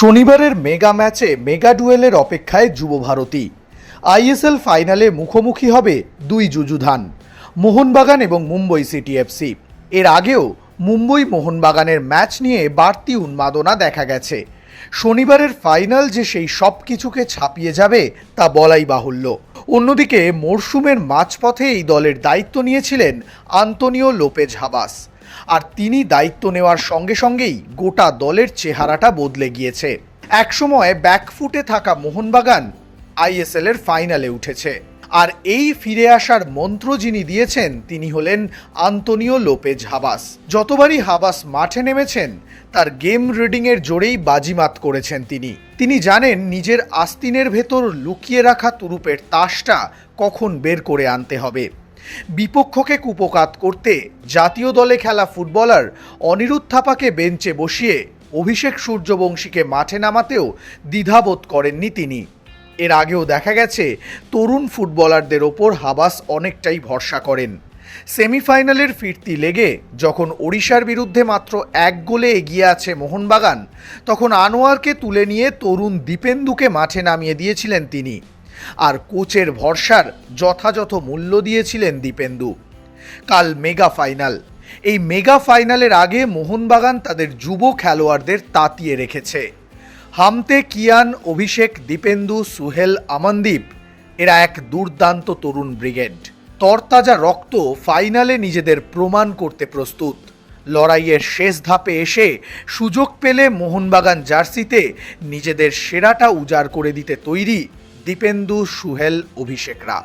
শনিবারের মেগা ম্যাচে মেগা ডুয়েলের অপেক্ষায় যুব ভারতী। আইএসএল ফাইনালে মুখোমুখি হবে দুই যুযুধান, মোহনবাগান এবং মুম্বই সিটি এফসি এর আগেও মুম্বই মোহনবাগানের ম্যাচ নিয়ে বাড়তি উন্মাদনা দেখা গেছে। শনিবারের ফাইনাল যে সেই সব কিছুকে ছাপিয়ে যাবে তা বলাই বাহুল্য। অন্যদিকে মরশুমের মাঝপথে এই দলের দায়িত্ব নিয়েছিলেন আন্তনিও লোপেজ হাবাস। আর তিনি দায়িত্ব নেওয়ার সঙ্গে সঙ্গেই গোটা দলের চেহারাটা বদলে গিয়েছে। একসময় ব্যাকফুটে থাকা মোহনবাগান আইএসএল এর ফাইনালে উঠেছে। আর এই ফিরে আসার মন্ত্র যিনি দিয়েছেন, তিনি হলেন আন্তনিও লোপেজ হাবাস। যতবারই হাবাস মাঠে নেমেছেন, তার গেম রিডিংয়ের জোরেই বাজিমাত করেছেন তিনি। তিনি জানেন নিজের আস্তিনের ভেতর লুকিয়ে রাখা তুরুপের তাসটা কখন বের করে আনতে হবে। বিপক্ষকে কুপকাত করতে জাতীয় দলে খেলা ফুটবলার অনিরুদ্ধ থাপাকে বেঞ্চে বসিয়ে অভিষেক সূর্যবংশীকে মাঠে নামাতেও দ্বিধাবোধ করেননি তিনি। এর আগেও দেখা গেছে, তরুণ ফুটবলারদের ওপর হাবাস অনেকটাই ভরসা করেন। সেমিফাইনালের ফিরতি লেগে যখন ওড়িশার বিরুদ্ধে মাত্র এক গোলে এগিয়ে আছে মোহনবাগান, তখন আনোয়ারকে তুলে নিয়ে তরুণ দীপেন্দুকে মাঠে নামিয়ে দিয়েছিলেন তিনি। আর কোচের ভরসার যথাযথ মূল্য দিয়েছিলেন দীপেন্দু। কাল মেগা ফাইনাল। এই মেগা ফাইনালের আগে মোহনবাগান তাদের যুব খেলোয়াড়দের তাতিয়ে রেখেছে। হামতে কিয়ান, অভিষেক, দীপেন্দু, সুহেল, আমনদীপ, এরা এক দুর্দান্ত তরুণ ব্রিগেড। তরতাজা রক্ত ফাইনালে নিজেদের প্রমাণ করতে প্রস্তুত। লড়াইয়ের শেষ ধাপে এসে সুযোগ পেলে মোহনবাগান জার্সিতে নিজেদের সেরাটা উজাড় করে দিতে তৈরি দীপেন্দু সুহেল অভিষেকরা।